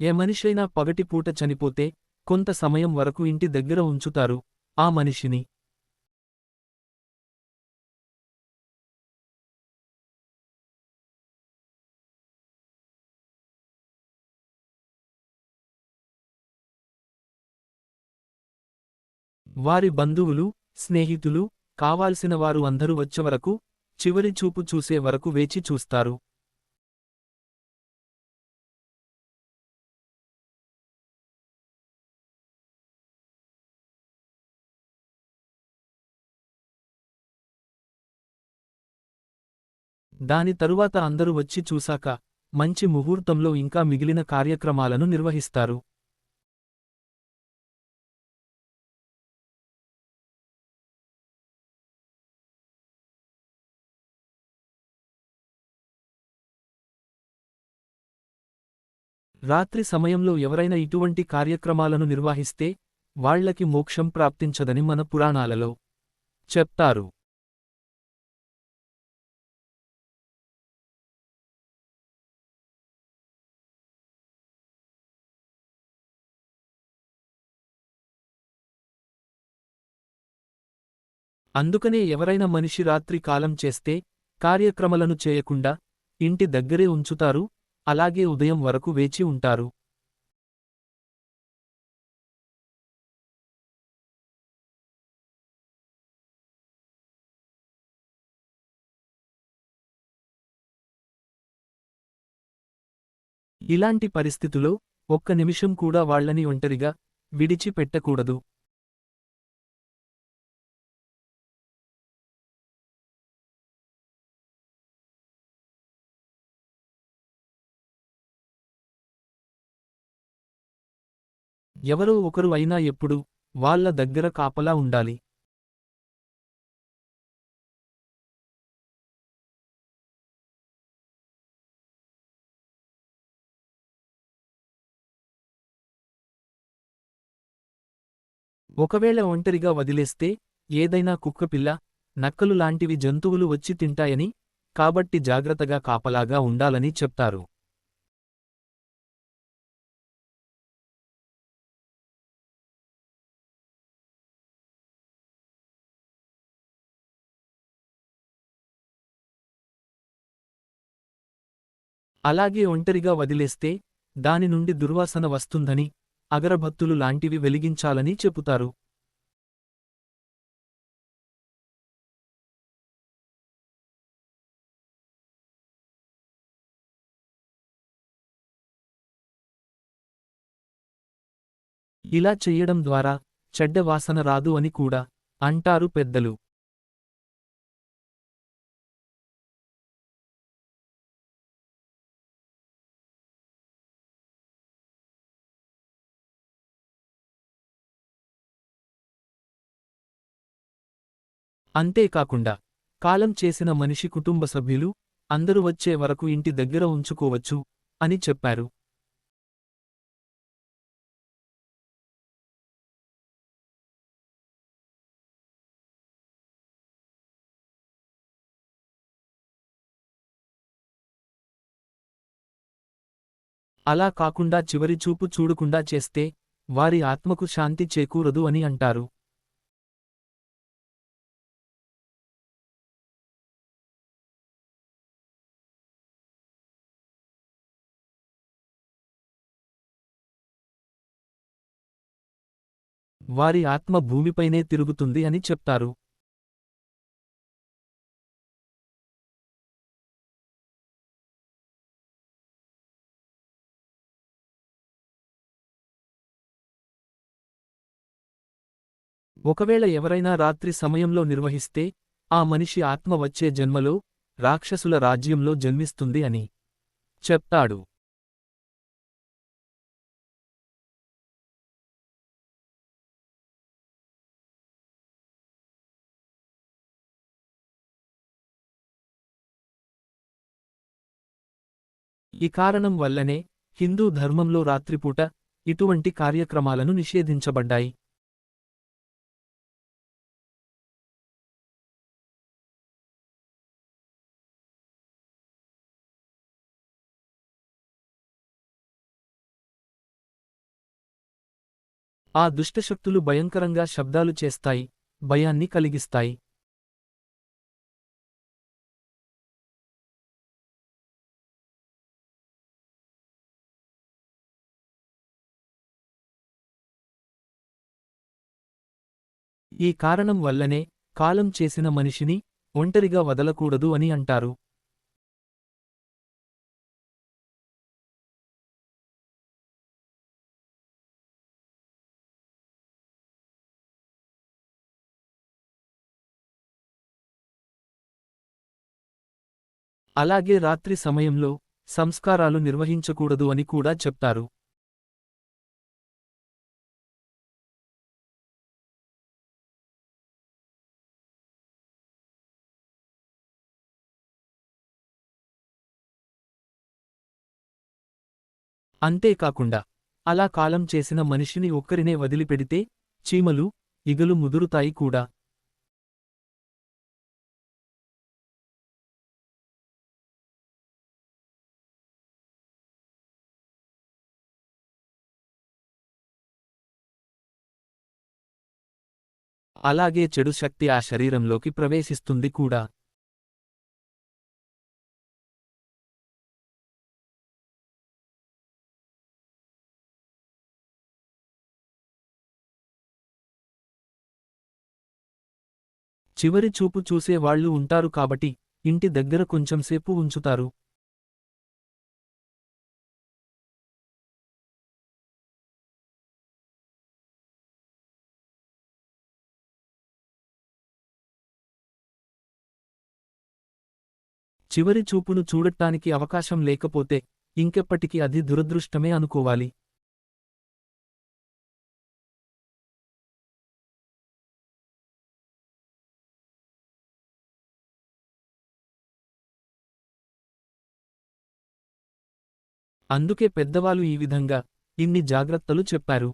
ఏ మనిషైనా పగటిపూట చనిపోతే కొంత సమయం వరకు ఇంటి దగ్గర ఉంచుతారు ఆ మనిషిని. వారి బంధువులు స్నేహితులు కావాల్సిన వారు అందరూ వచ్చేవరకు చివరి చూపు చూసే వరకు వేచి చూస్తారు. దాని తరువాత అందరూ వచ్చి చూశాక మంచి ముహూర్తంలో ఇంకా మిగిలిన కార్యక్రమాలను నిర్వహిస్తారు. రాత్రి సమయంలో ఎవరైనా ఇటువంటి కార్యక్రమాలను నిర్వహిస్తే వాళ్ళకి మోక్షం ప్రాప్తించదని మన పురాణాలలో చెప్తారు. అందుకనే ఎవరైనా మనిషి రాత్రి కాలం చేస్తే కార్యక్రమలను చేయకుండా ఇంటి దగ్గరే ఉంచుతారు అలాగే ఉదయం వరకు వేచి ఉంటారు. ఇలాంటి పరిస్థితులో ఒక్క నిమిషం కూడా వాళ్ళని ఒంటరిగా విడిచిపెట్టకూడదు. ఎవరో ఒకరు అయినా ఎప్పుడు వాళ్ళ దగ్గర కాపలా ఉండాలి. ఒకవేళ ఒంటరిగా వదిలేస్తే ఏదైనా కుక్కపిల్ల నక్కలు లాంటివి జంతువులు వచ్చి తింటాయని కాబట్టి జాగ్రత్తగా కాపలాగా ఉండాలని చెప్తారు. అలాగే ఒంటరిగా వదిలేస్తే దాని నుండి దుర్వాసన వస్తుందని అగరభత్తులు లాంటివి వెలిగించాలని చెబుతారు. ఇలా చెయ్యడం ద్వారా చెడ్డ వాసన రాదు అని కూడా అంటారు పెద్దలు. అంతేకాకుండా కాలం చేసిన మనిషి కుటుంబ సభ్యులు అందరూ వచ్చే వరకు ఇంటి దగ్గర ఉంచుకోవచ్చు అని చెప్పారు. అలా కాకుండా చివరి చూపు చూడకుండా చేస్తే వారి ఆత్మకు శాంతి చేకూరదు అని అంటారు. వారి ఆత్మ భూమిపైనే తిరుగుతుంది అని చెప్తారు. ఒకవేళ ఎవరైనా రాత్రి సమయంలో నిర్వహిస్తే ఆ మనిషి ఆత్మ వచ్చే జన్మలో రాక్షసుల రాజ్యంలో జన్మిస్తుంది అని చెప్తాడు. ఈ కారణం వల్లనే హిందూ ధర్మంలో రాత్రిపూట ఇటువంటి కార్యక్రమాలను నిషేధించబడ్డాయి. ఆ దుష్టశక్తులు భయంకరంగా శబ్దాలు చేస్తాయి భయాన్ని కలిగిస్తాయి. ఈ కారణం వల్లనే కాలం చేసిన మనిషిని ఒంటరిగా వదలకూడదు అని అంటారు. అలాగే రాత్రి సమయంలో సంస్కారాలు నిర్వహించకూడదు అని కూడా చెప్తారు. అంతేకాకుండా అలా కాలం చేసిన మనిషిని ఒక్కరినే వదిలిపెడితే చీమలు ఇగలు ముదురుతాయి కూడా. అలాగే చెడు శక్తి ఆ శరీరంలోకి ప్రవేశిస్తుంది కూడా. చివరి చూపు చూసే వాళ్ళు ఉంటారు కాబట్టి ఇంటి దగ్గర కొంచెంసేపు ఉంచుతారు. చివరి చూపును చూడటానికి అవకాశం లేకపోతే ఇంకెప్పటికీ అది దురదృష్టమే అనుకోవాలి. అందుకే పెద్దవాళ్ళు ఈ విధంగా ఇన్ని జాగ్రత్తలు చెప్పారు.